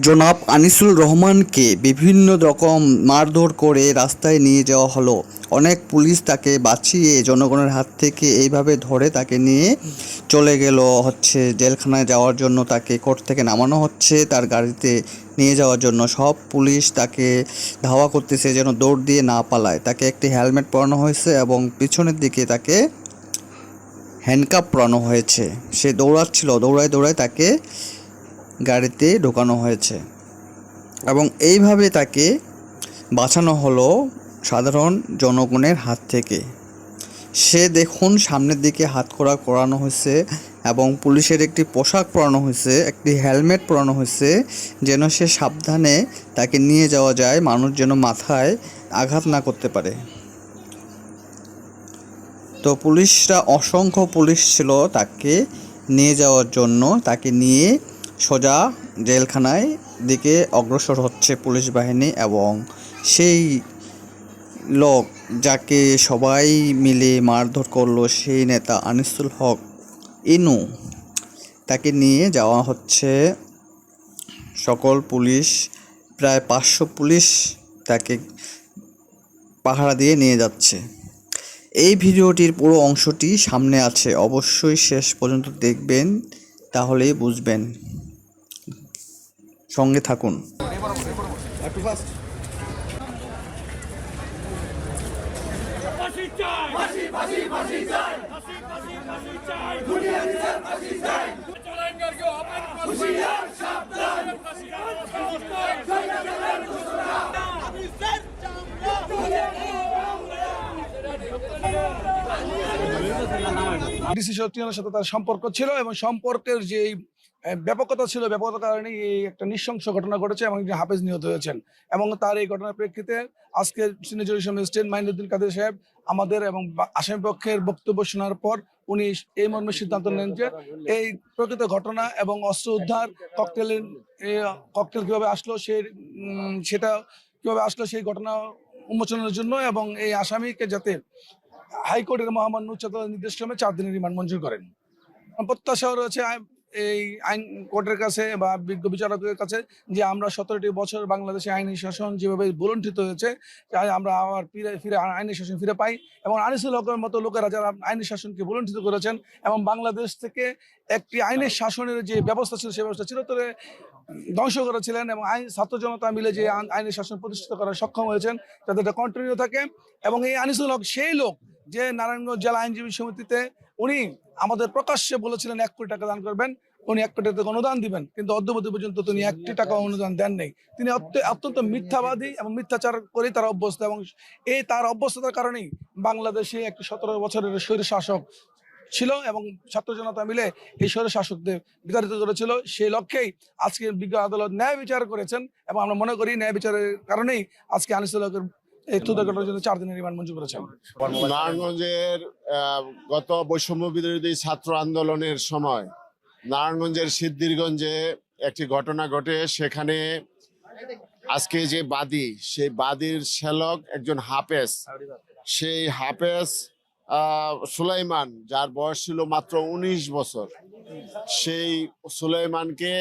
জনাব আনিসুল রহমানকে বিভিন্ন রকম মারধর করে রাস্তায় নিয়ে যাওয়া হলো। অনেক পুলিশ তাকে বাঁচিয়ে জনগণের হাত থেকে এইভাবে ধরে তাকে নিয়ে চলে গেল। হচ্ছে জেলখানায় যাওয়ার জন্য তাকে কোর্ট থেকে নামানো হচ্ছে, তার গাড়িতে নিয়ে যাওয়ার জন্য। সব পুলিশ তাকে ধাওয়া করতেছে যেন দৌড় দিয়ে না পালায়। তাকে একটি হেলমেট পরানো হয়েছে এবং পিছনের দিকে তাকে হ্যান্ডকাপ পরানো হয়েছে। সে দৌড়াচ্ছিল, দৌড়ায় দৌড়ায় তাকে গাড়িতে ঢোকানো হয়েছে। এবং এইভাবে তাকে বাঁচানো হলো সাধারণ জনগণের হাত থেকে। সে দেখুন সামনের দিকে হাত করা করানো হয়েছে এবং পুলিশের একটি পোশাক পরানো হয়েছে, একটি হেলমেট পরানো হয়েছে, যেন সে সাবধানে তাকে নিয়ে যাওয়া যায়, মানুষ যেন মাথায় আঘাত না করতে পারে। তো পুলিশরা, অসংখ্য পুলিশ ছিল তাকে নিয়ে যাওয়ার জন্য, তাকে নিয়ে সোজা জেলখানায় দিকে অগ্রসর হচ্ছে পুলিশ বাহিনী এবং সেই লোক যাকে সবাই মিলে মারধর করল সেই নেতা আনিসুল হক ইনু। তাকে নিয়ে যাওয়া হচ্ছে সকল পুলিশ, প্রায় পাঁচশো পুলিশ তাকে পাহারা দিয়ে নিয়ে যাচ্ছে। এই ভিডিওটির পুরো অংশটি সামনে আছে, অবশ্যই শেষ পর্যন্ত দেখবেন, তাহলেই বুঝবেন। সঙ্গে থাকুন। ডিসি সত্যিনের সাথে তার সম্পর্ক ছিল এবং সম্পর্কের যে ব্যাপকতা ছিল। ব্যাপকতার কারণে এই একটা নৃশংস ঘটনা ঘটেছে এবং একজন হাফেজ নিহত হয়েছেন এবং তার এই ঘটনার প্রেক্ষিতে আজকে সিনিয়র ম্যাজিস্ট্রেট মাইনুদ্দিন কাদের সাহেব আমাদের এবং আসামি পক্ষের বক্তব্য শোনার পর উনি এই মর্মে সিদ্ধান্ত নেন যে এই প্রকৃত ঘটনা এবং অস্ত্র উদ্ধার, ককটেলের ককটেল কীভাবে আসলো, সে সেটা কীভাবে আসলো, সেই ঘটনা উন্মোচনের জন্য এবং এই আসামিকে যাতে হাইকোর্টের মহামান্য উচ্চতর নির্দেশক্রমে চার দিনের রিমান্ড মঞ্জুর করেন। প্রত্যাশাও রয়েছে এই আইন কোর্টের কাছে বা বিজ্ঞ বিচারকের কাছে যে আমরা সতেরোটি বছর বাংলাদেশে আইনি শাসন যেভাবে বুলণ্ঠিত হয়েছে আমরা আবার ফিরে ফিরে আইনি শাসন ফিরে পাই এবং আনিসুল হকের মতো লোকেরা যারা আইনি শাসনকে বুলণ্ঠিত করেছেন এবং বাংলাদেশ থেকে একটি আইনের শাসনের যে ব্যবস্থা ছিল সেই ব্যবস্থা চিরতরে ধ্বংস করেছিলেন এবং আইন, ছাত্র জনতা মিলে যে আইন- আইনের শাসন প্রতিষ্ঠিত করার সক্ষম হয়েছেন যাতে কন্টিনিউ থাকে এবং এই আনিসুল হক সেই লোক যে নারায়ণগঞ্জ জেলা আইনজীবী সমিতিতে উনি আমাদের প্রকাশ্যে বলেছিলেন এক কোটি টাকা দান করবেন, উনি এক কোটি টাকা অনুদান দিবেন, কিন্তু অদ্যবধি পর্যন্ত তিনি একটি টাকা অনুদান দেন নেই। তিনি অত্য- অত্যন্ত মিথ্যাবাদী এবং মিথ্যাচার করে তার অভ্যস্ত এবং এই তার অভ্যস্ততার কারণেই বাংলাদেশে একটি সতেরো বছরের স্বৈর শাসক ছিল এবং ছাত্র জনতা মিলে এই স্বৈর শাসকদের বিতাড়িত করেছিল। সেই লক্ষ্যেই আজকে বিজ্ঞ আদালত ন্যায় বিচার করেছেন এবং আমরা মনে করি ন্যায় বিচারের কারণেই আজকে আনিসুল গত বৈষম্য ছাত্র আন্দোলনের সময় নারায়ণগঞ্জের সিদ্ধিরগঞ্জে একটি ঘটনা ঘটে, সেখানে আজকে যে বাদী, সেই বাদীর শ্যালক একজন হাফেজ। সেই হাফেজ সুলাইমান, যার বয়স ছিল মাত্র উনিশ বছর। সেই সুলাইমানকে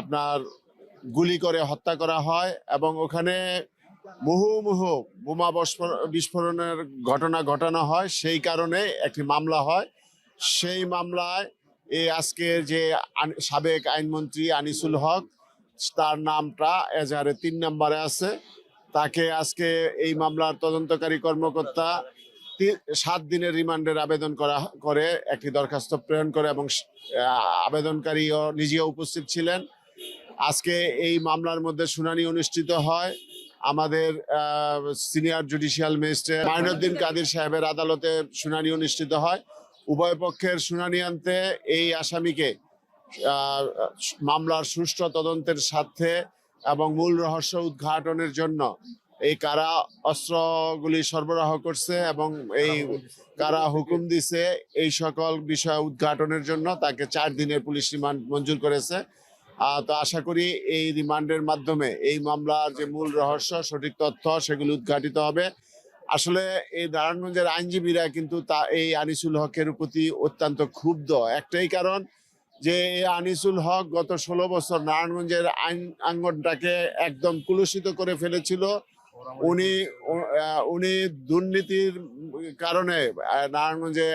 আপনার গুলি করে হত্যা করা হয় এবং ওখানে মুহুমুহু বোমা বস্ফোর- বিস্ফোরণের ঘটনা ঘটানো হয়, সেই কারণে একটি মামলা হয়। সেই মামলায় এই আজকে যে সাবেক আইনমন্ত্রী আনিসুল হক, তার নামটা এজাহারে তিন নম্বরে আছে। তাকে আজকে এই মামলার তদন্তকারী কর্মকর্তা সাত দিনের রিমান্ডের আবেদন করা করে একটি দরখাস্ত প্রেরণ করে এবং আবেদনকারীও নিজেও উপস্থিত ছিলেন। আজকে এই মামলার মধ্যে শুনানি অনুষ্ঠিত হয়। আমাদের senior judicial magistrate Mainuddin Kadir সাহেবের আদালতে শুনানি অনুষ্ঠিত হয়। উভয় পক্ষের শুনানি আনতে এই আসামিকে মামলার সুষ্ঠু তদন্তের স্বার্থে এবং মূল রহস্য উদ্ঘাটনের জন্য এই কারা অস্ত্রগুলি সরবরাহ করছে এবং এই কারা হুকুম দিছে এই সকল বিষয় উদ্ঘাটনের জন্য তাকে চার দিনের পুলিশ রিমান্ড মঞ্জুর করেছে। তো আশা করি এই রিমান্ডের মাধ্যমে এই মামলার যে মূল রহস্য, সঠিক তথ্য সেগুলি উদ্ঘাটিত হবে। আসলে এই নারায়ণগঞ্জের আইনজীবীরা কিন্তু তা, এই আনিসুল হকের প্রতি অত্যন্ত ক্ষুব্ধ। একটাই কারণ যে এই আনিসুল হক গত ষোলো বছর নারায়ণগঞ্জের আইন, আঙ্গনটাকে একদম কুলুষিত করে ফেলেছিল। উনি উনি দুর্নীতির কারণে নারায়ণগঞ্জে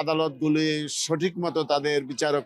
আদালতগুলি সঠিক মতো তাদের বিচারক